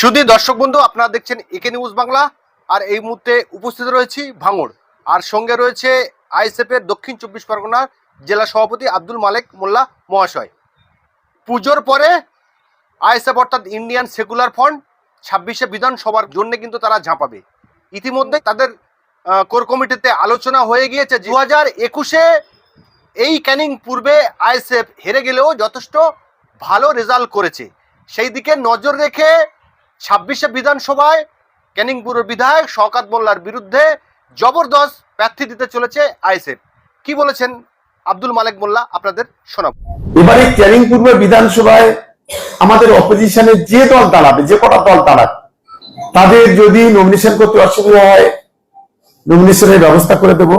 শুধু দর্শক বন্ধু, আপনারা দেখছেন একে নিউজ বাংলা, আর এই মুহূর্তে উপস্থিত রয়েছি ভাঙড়। আর সঙ্গে রয়েছে আইএসএফ এর দক্ষিণ চব্বিশ পরগনার জেলা সভাপতি আব্দুল মালেক মোল্লা মহাশয়। পুজোর পরে আইএসএফ অর্থাৎ ইন্ডিয়ান সেকুলার ফ্রন্ট ছাব্বিশে বিধানসভার জন্য কিন্তু তারা ঝাঁপাবে ইতিমধ্যে তাদের কোর কমিটিতে আলোচনা হয়ে গিয়েছে দু হাজার একুশে এই ক্যানিং পূর্বে আইএসএফ হেরে গেলেও যথেষ্ট ভালো রেজাল্ট করেছে। সেই দিকে নজর রেখে ছাব্বিশে বিধানসভায় ক্যানিংপুরের বিধায়ক শওকাত মোল্লার বিরুদ্ধে জবরদস্ত প্রার্থী দিতে চলেছে আইএসএফ। কি বলেছেন আব্দুল মালেক মোল্লা? আপনাদের শোনাব। এবারে ক্যানিং পূর্ব বিধানসভায় আমাদের অপোজিশনের যে দল দাঁড়াবে, যে কটা দল দাঁড়াবে তাদের যদি নমিনেশন করতে অসুবিধা হয় নমিনেশনের ব্যবস্থা করে দেব।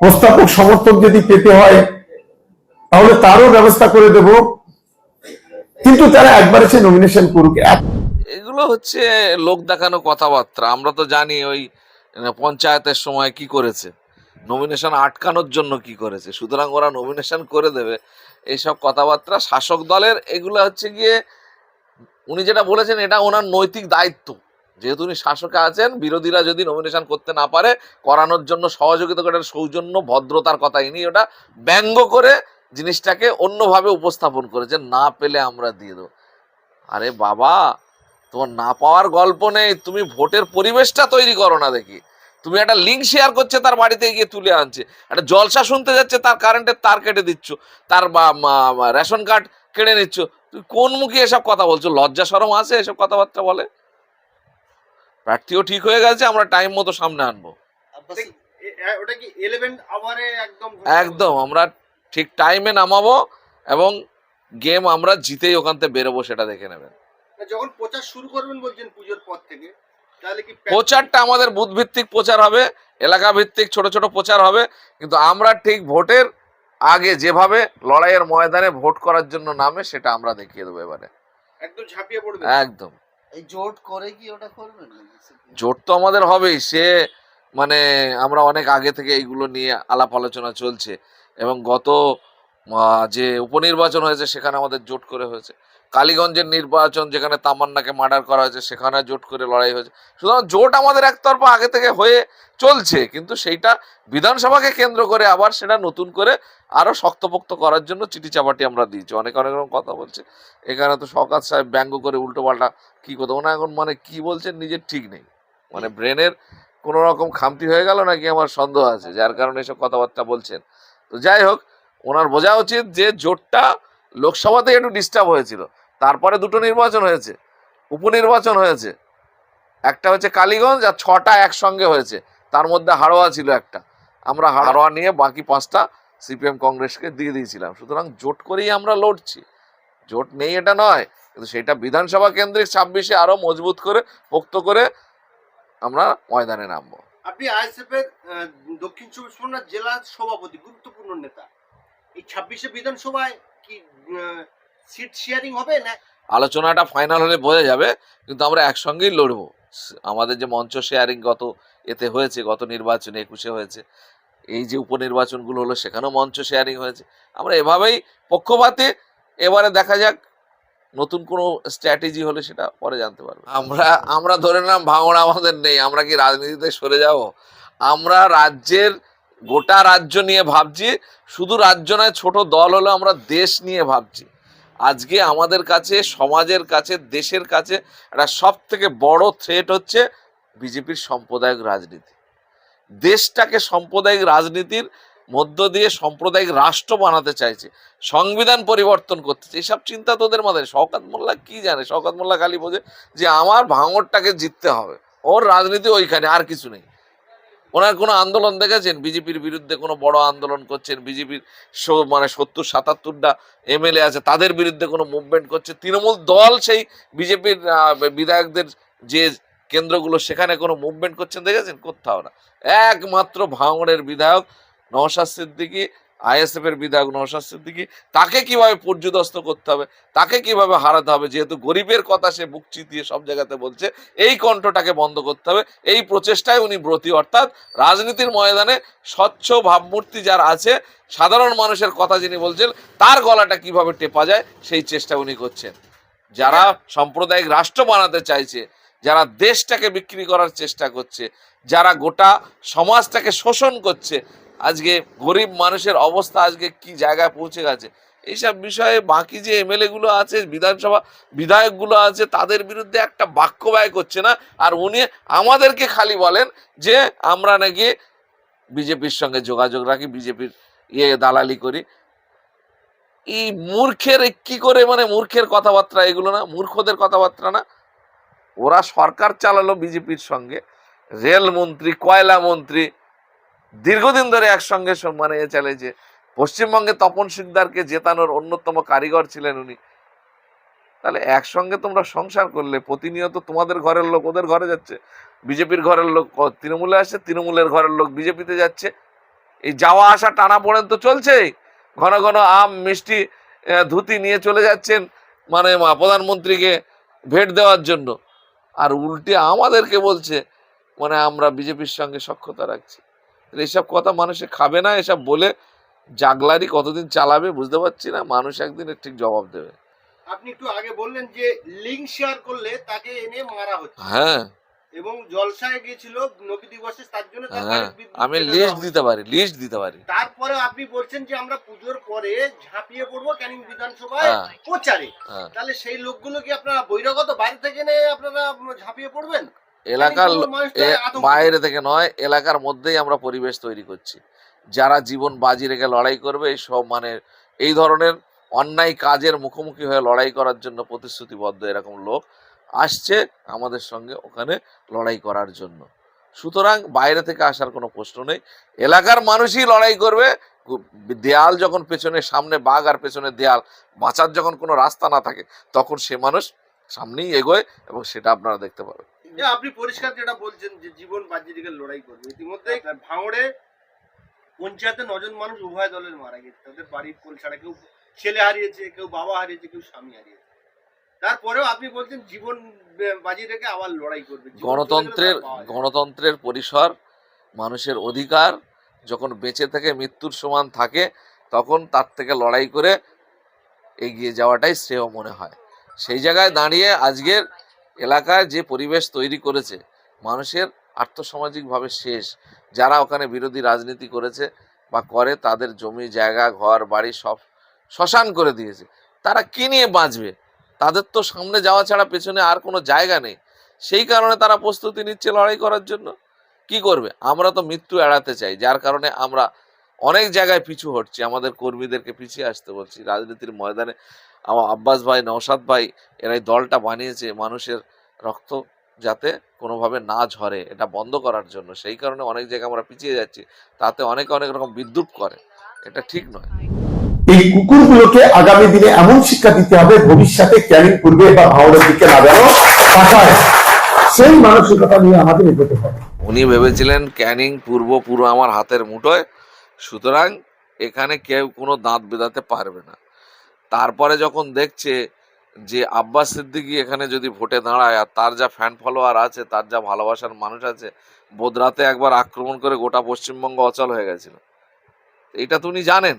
প্রস্তাবক সমর্থক যদি পেতে হয়, তাহলে তারও ব্যবস্থা করে দেব। কিন্তু তারা একবার এসে নমিনেশন করুক। এগুলো হচ্ছে লোক দেখানো কথাবার্তা। আমরা তো জানি ওই পঞ্চায়েতের সময় কি করেছে। নমিনেশন আটকানোর জন্য কি করেছে। সুতরাং ওরা নমিনেশন করে দেবে। এইসব কথাবার্তা শাসক দলের এগুলো হচ্ছে গিয়ে, উনি যেটা বলেছেন এটা ওনার নৈতিক দায়িত্ব। যেহেতু উনি শাসকে আছেন, বিরোধীরা যদি নমিনেশন করতে না পারে, করানোর জন্য সহযোগিতা করে সৌজন্য, ভদ্রতার কথা। ইনি ওটা ব্যঙ্গ করে জিনিসটাকে অন্যভাবে উপস্থাপন করেছেন, না পেলে আমরা দিয়ে দেবো। আরে বাবা! তোমার না পাওয়ার গল্প নেই তুমি ভোটের পরিবেশটা তৈরি করো না দেখি। তুমি একটা লিঙ্ক শেয়ার করছে তার বাড়িতে গিয়ে তুলে আনছে। একটা জলসা শুনতে যাচ্ছে তার কারেন্টের তার কেটে দিচ্ছ তার রেশন কার্ড কেড়ে নিচ্ছ। তুমি কোন মুখে এসব কথা বলছো? লজ্জা সরম আছে এসব কথাবার্তা বলে? প্রার্থীও ঠিক হয়ে গেছে আমরা টাইম মতো সামনে আনব। কি একদম একদম আমরা ঠিক টাইমে নামাবো এবং গেম আমরা জিতেই ওখান থেকে বেরোবো সেটা দেখে নেবেন। যখন প্রচার শুরু করবেন বলছেন পুজোর পর থেকে তাহলে কি প্রচারটা আমাদের বুথ ভিত্তিক প্রচার হবে এলাকা ভিত্তিক ছোট ছোট প্রচার হবে কিন্তু আমরা ঠিক ভোটের আগে যেভাবে লড়াইয়ের ময়দানে ভোট করার জন্য নামে সেটা আমরা দেখিয়ে দেবো এবারে। একদম ঝাঁপিয়ে পড়বে। একদম। এই জোট করে কি ওটা করবেন জোট তো আমাদের হবেই সে মানে আমরা অনেক আগে থেকে এইগুলো নিয়ে আলাপ আলোচনা চলছে এবং গত যে উপনির্বাচন হয়েছে সেখানে আমাদের জোট করে হয়েছে। কালীগঞ্জের নির্বাচন যেখানে তামান্নাকে মার্ডার করা হয়েছে, সেখানে জোট করে লড়াই হয়েছে। সুতরাং জোট আমাদের একতরফা আগে থেকে হয়ে চলছে, কিন্তু সেইটা বিধানসভাকে কেন্দ্র করে আবার সেটা নতুন করে আরও শক্তপোক্ত করার জন্য চিঠি চাপাটি আমরা দিয়েছি। অনেক অনেক রকম কথা বলছে। এখানে তো শওকাত সাহেব ব্যঙ্গ করে উল্টো পাল্টা কি কথা ওনা এখন মানে কি বলছেন নিজের ঠিক নেই। মানে ব্রেনের কোনো রকম খামতি হয়ে গেল নাকি আমার সন্দেহ আছে, যার কারণে এসব কথাবার্তা বলছেন। তো যাই হোক, ওনার বোঝা উচিত যে জোটটা লোকসভাতে একটু ডিস্টার্ব হয়েছিল। তারপরে দুটো নির্বাচন হয়েছে, উপনির্বাচন হয়েছে। একটা হচ্ছে কালীগঞ্জ আর ছটা একসঙ্গে হয়েছে। তার মধ্যে হাড়োয়া ছিল একটা। আমরা হাড়োয়া নিয়ে বাকি পাঁচটা সিপিএম কংগ্রেসকে দিয়ে দিয়েছিলাম। সুতরাং জোট করেই আমরা লড়ছি। জোট নেই এটা নয়, কিন্তু সেটা বিধানসভা কেন্দ্রিক ছাব্বিশে আরও মজবুত করে, পোক্ত করে আমরা ময়দানে নামবো। আপনি আইএসএফ এর দক্ষিণ চব্বিশ পরগনা জেলা সভাপতি, গুরুত্বপূর্ণ নেতা। এই ছাব্বিশে বিধানসভায় শেয়ারিং হবে না? আলোচনাটা ফাইনাল হলে বোঝা যাবে, কিন্তু আমরা একসঙ্গেই লড়বো। আমাদের যে মঞ্চ শেয়ারিং গত এতে হয়েছে, গত নির্বাচনে একুশে হয়েছে, এই যে উপনির্বাচনগুলো হলো সেখানেও মঞ্চ শেয়ারিং হয়েছে। আমরা এভাবেই পক্ষপাতে, এবারে দেখা যাক নতুন কোনো স্ট্র্যাটেজি হলে সেটা পরে জানতে পারব। আমরা আমরা ধরে নিলাম ভাঙড় আমাদের নেই, আমরা কি রাজনীতিতে সরে যাব? আমরা রাজ্যের গোটা রাজ্য নিয়ে ভাবছি, শুধু রাজ্য নয়, ছোট দল হলো আমরা দেশ নিয়ে ভাবছি। আজকে আমাদের কাছে, সমাজের কাছে, দেশের কাছে একটা সব থেকে বড় থ্রেট হচ্ছে বিজেপির সাম্প্রদায়িক রাজনীতি। দেশটাকে সাম্প্রদায়িক রাজনীতির মধ্য দিয়ে সাম্প্রদায়িক রাষ্ট্র বানাতে চাইছে, সংবিধান পরিবর্তন করতে চাই এসব চিন্তা তোদের মাথায় শওকাত মোল্লা কি জানে? শওকাত মোল্লা খালি বোঝে যে আমার ভাঙরটাকে জিততে হবে। ওর রাজনীতি ওইখানে, আর কিছু নেই। ওনার কোনো আন্দোলন দেখেছেন? বিজেপির বিরুদ্ধে কোনো বড় আন্দোলন করছেন? বিজেপির মানে সত্তর, সাতাত্তরটা এমএলএ আছে, তাদের বিরুদ্ধে কোনো মুভমেন্ট করছে? তৃণমূল দল সেই বিজেপির বিধায়কদের যে কেন্দ্রগুলো, সেখানে কোনো মুভমেন্ট করছেন দেখেছেন? কোথাও না। একমাত্র ভাঙড়ের বিধায়ক নওশাদ সিদ্দিকী আইএসএফ এর বিধায়ক নওশাদ সিদ্দিকী তাকে কীভাবে পর্যদস্ত করতে হবে, তাকে কীভাবে হারাতে হবে, যেহেতু গরিবের কথা সে বুক চিতিয়ে সব জায়গাতে বলছে, এই কণ্ঠটাকে বন্ধ করতে হবে। এই প্রচেষ্টায় উনি ব্রতী, অর্থাৎ রাজনীতির ময়দানে স্বচ্ছ ভাবমূর্তি যার আছে, সাধারণ মানুষের কথা যিনি বলছেন, তার গলাটা কীভাবে টেপা যায়, সেই চেষ্টা উনি করছেন। যারা সাম্প্রদায়িক রাষ্ট্র বানাতে চাইছে, যারা দেশটাকে বিক্রি করার চেষ্টা করছে, যারা গোটা সমাজটাকে শোষণ করছে আজকে গরিব মানুষের অবস্থা আজকে কি জায়গায় পৌঁছে গেছে? এইসব বিষয়ে বাকি যে এমএলএ গুলো আছে, বিধানসভা বিধায়কগুলো আছে, তাদের বিরুদ্ধে একটা বাক্য ব্যয় করছে না। আর উনি আমাদেরকে খালি বলেন যে, আমরা নাকি বিজেপির সঙ্গে যোগাযোগ রাখি, বিজেপির ইয়ে দালালি করি। এই মূর্খের কি করে মানে মূর্খের কথাবার্তা? এগুলো না, মূর্খদের কথাবার্তা না। ওরা সরকার চালালো বিজেপির সঙ্গে। রেল মন্ত্রী, কয়লা মন্ত্রী দীর্ঘদিন ধরে একসঙ্গে স- মানে এ চালিয়েছে পশ্চিমবঙ্গে তপন সিকদারকে জেতানোর অন্যতম কারিগর ছিলেন উনি। তাহলে একসঙ্গে তোমরা সংসার করলে, প্রতিনিয়ত তোমাদের ঘরের লোক ওদের ঘরে যাচ্ছে। বিজেপির ঘরের লোক তৃণমূলে আসছে, তৃণমূলের ঘরের লোক বিজেপিতে যাচ্ছে। এই যাওয়া আসা টানা পড়েন তো চলছেই। ঘন ঘন আম, মিষ্টি ধুতি নিয়ে চলে যাচ্ছেন মানে প্রধানমন্ত্রীকে ভেট দেওয়ার জন্য। আর উল্টে আমাদেরকে বলছে মানে আমরা বিজেপির সঙ্গে সক্ষতা রাখছি। এসব কথা মানুষে খাবে না এসব বলে জাগলারি কতদিন চালাবে বুঝতে পারছি না মানুষ একদিন ঠিক জবাব দেবে। আপনি একটু আগে বললেন যে লিঙ্ক শেয়ার করলে তাকে এনে মারা হচ্ছে। হ্যাঁ। এবং জলসায় গিয়েছিল নবী দিবসে তার জন্য হ্যাঁ আমি লিস্ট দিতে পারি লিস্ট দিতে পারি। তারপরে আপনি বলছেন যে আমরা পুজোর পরে ঝাঁপিয়ে পড়ব ক্যানিং বিধানসভায় হ্যাঁ। প্রচারে। হ্যাঁ। তাহলে সেই লোকগুলো কি আপনারা বহিরাগত বাইরে থেকে এনে আপনারা ঝাঁপিয়ে পড়বেন? এলাকার বাইরে থেকে নয় এলাকার মধ্যেই আমরা পরিবেশ তৈরি করছি। যারা জীবন বাজি রেখে লড়াই করবে এই সব মানে এই ধরনের অন্যায় কাজের মুখোমুখি হয়ে লড়াই করার জন্য প্রতিশ্রুতিবদ্ধ এরকম লোক আসছে আমাদের সঙ্গে ওখানে লড়াই করার জন্য। সুতরাং বাইরে থেকে আসার কোনো প্রশ্ন নেই। এলাকার মানুষই লড়াই করবে। দেয়াল যখন পেছনে সামনে বাঘ আর পেছনে দেয়াল বাঁচার যখন কোনো রাস্তা না থাকে তখন সে মানুষ সামনেই এগোয় এবং সেটা আপনারা দেখতে পাবেন। আপনি পরিষ্কার যেটা বলছেন যে জীবন বাজি রেখে লড়াই করবে ইতিমধ্যে ভাঙড়ে পঞ্চায়েতে নজন মানুষ উভয় দলের মারা গেছে। তাদের বাড়ির কোল ছাড়া কেউ ছেলে হারিয়েছে কেউ বাবা হারিয়েছে কেউ স্বামী হারিয়েছে। তারপরেও আপনি বলছেন জীবন বাজি রেখে আবার লড়াই করবে। গণতন্ত্রের। গণতন্ত্রের পরিসর মানুষের অধিকার যখন বেঁচে থেকে মৃত্যুর সমান থাকে তখন তার থেকে লড়াই করে এগিয়ে যাওয়াটাই শ্রেয় মনে হয়। সেই জায়গায় দাঁড়িয়ে আজকের এলাকায় যে পরিবেশ তৈরি করেছে, মানুষের আর্থসামাজিকভাবে শেষ। যারা ওখানে বিরোধী রাজনীতি করেছে বা করে, তাদের জমি, জায়গা, ঘর, বাড়ি সব শ্মশান করে দিয়েছে। তারা কি নিয়ে বাঁচবে? তাদের তো সামনে যাওয়া ছাড়া পেছনে আর কোনো জায়গা নেই। সেই কারণে তারা প্রস্তুতি নিচ্ছে লড়াই করার জন্য। কি করবে? আমরা তো মৃত্যু এড়াতে চাই। যার কারণে আমরা অনেক জায়গায় পিছু হটছি। আমাদের কর্মীদেরকে পিছিয়ে আসতে বলছি। রাজনীতির ময়দানে আমার আব্বাস ভাই নওশাদ ভাই এরা এই দলটা বানিয়েছে মানুষের রক্ত যাতে কোনোভাবে না ঝরে এটা বন্ধ করার জন্য। সেই কারণে অনেক জায়গায় আমরা পিছিয়ে যাচ্ছি তাতে অনেকে অনেক রকম বিদ্যুৎ করে। এটা ঠিক নয়। এই কুকুরগুলোকে আগামী দিনে এমন শিক্ষা দিতে হবে ভবিষ্যতে ক্যানিং পূর্বে বা ভাওড়ের দিকে না তাকায় সেই মানসিকতা নিয়ে আমাদের এগোতে হবে। উনি ভেবেছিলেন ক্যানিং পূর্ব পুরো আমার হাতের মুঠোয় সুতরাং এখানে কেউ কোনো দাঁত বেঁধাতে পারবে না। তারপরে যখন দেখছে যে আব্বাস সিদ্দিকি এখানে যদি ভোটে দাঁড়ায় আর তার যা ফ্যান ফলোয়ার আছে, তার যা ভালোবাসার মানুষ আছে বোদরাতে একবার আক্রমণ করে গোটা পশ্চিমবঙ্গ অচল হয়ে গেছিল। এটা তো উনি জানেন।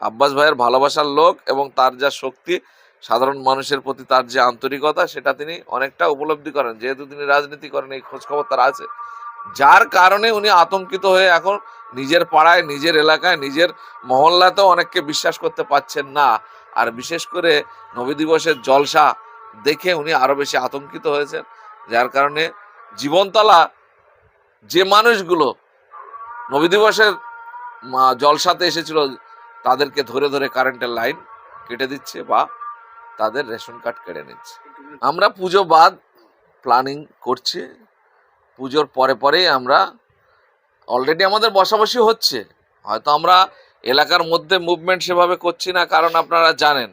আব্বাস ভাইয়ের ভালোবাসার লোক এবং তার যা শক্তি, সাধারণ মানুষের প্রতি তার যে আন্তরিকতা, সেটা তিনি অনেকটা উপলব্ধি করেন। যেহেতু তিনি রাজনীতি করেন, এই খোঁজখবর তার আছে। যার কারণে উনি আতঙ্কিত হয়ে এখন নিজের পাড়ায়, নিজের এলাকায়, নিজের মহল্লাতেও অনেককে বিশ্বাস করতে পারছেন না। আর বিশেষ করে নবী দিবসের জলসা দেখে উনি আরও বেশি আতঙ্কিত হয়েছেন, যার কারণে জীবনতলা যে মানুষগুলো নবী দিবসের জলসাতে এসেছিল, তাদেরকে ধরে ধরে কারেন্টের লাইন কেটে দিচ্ছে বা তাদের রেশন কার্ড কেড়ে নিচ্ছে। আমরা পুজো বাদ প্ল্যানিং করছি। পুজোর পরে পরেই আমরা অলরেডি আমাদের বসাবসি হচ্ছে। হয়তো আমরা এলাকার মধ্যে মুভমেন্ট সেভাবে করছি না, কারণ আপনারা জানেন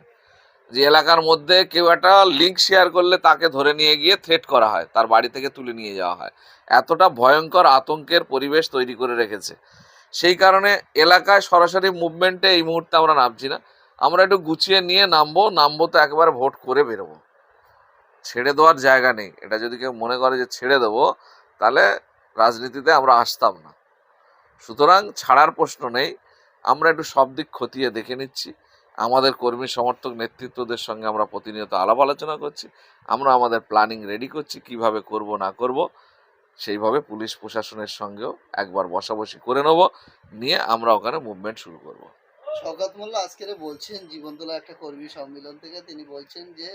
যে এলাকার মধ্যে কেউ একটা লিঙ্ক শেয়ার করলে তাকে ধরে নিয়ে গিয়ে থ্রেট করা হয়, তার বাড়ি থেকে তুলে নিয়ে যাওয়া হয়। এতটা ভয়ঙ্কর আতঙ্কের পরিবেশ তৈরি করে রেখেছে। সেই কারণে এলাকায় সরাসরি মুভমেন্টে এই মুহূর্তে আমরা নামছি না। আমরা একটু গুছিয়ে নিয়ে নামবো নামবো তো একবার ভোট করে বেরোবো। ছেড়ে দেওয়ার জায়গা নেই। এটা যদি কেউ মনে করে যে ছেড়ে দেবো তাহলে রাজনীতিতে আমরা আসতাম না। সুতরাং ছাড়ার প্রশ্ন নেই, আমরা একটু সব দিক খতিয়ে দেখে নিচ্ছি। আমাদের কর্মী সমর্থক নেতৃত্বদের সঙ্গে আমরা প্রতিনিয়ত আলাপ আলোচনা করছি, আমরা আমাদের প্ল্যানিং রেডি করছি, কীভাবে করব, না করব, সেইভাবে পুলিশ প্রশাসনের সঙ্গেও একবার বসাবসি করে নেব, নিয়ে আমরা ওখানে মুভমেন্ট শুরু করব। শওকত মোল্লা বলছেন জীবনতলা একটা কর্মী সম্মেলন থেকে তিনি বলছেন যে,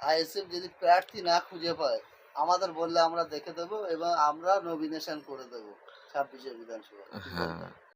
আইএসএফ যদি প্রার্থী না খুঁজে পায় আমাদের বললে আমরা দেখে দেবো এবং আমরা নমিনেশন করে দেবো ছাব্বিশে বিধানসভা। হ্যাঁ।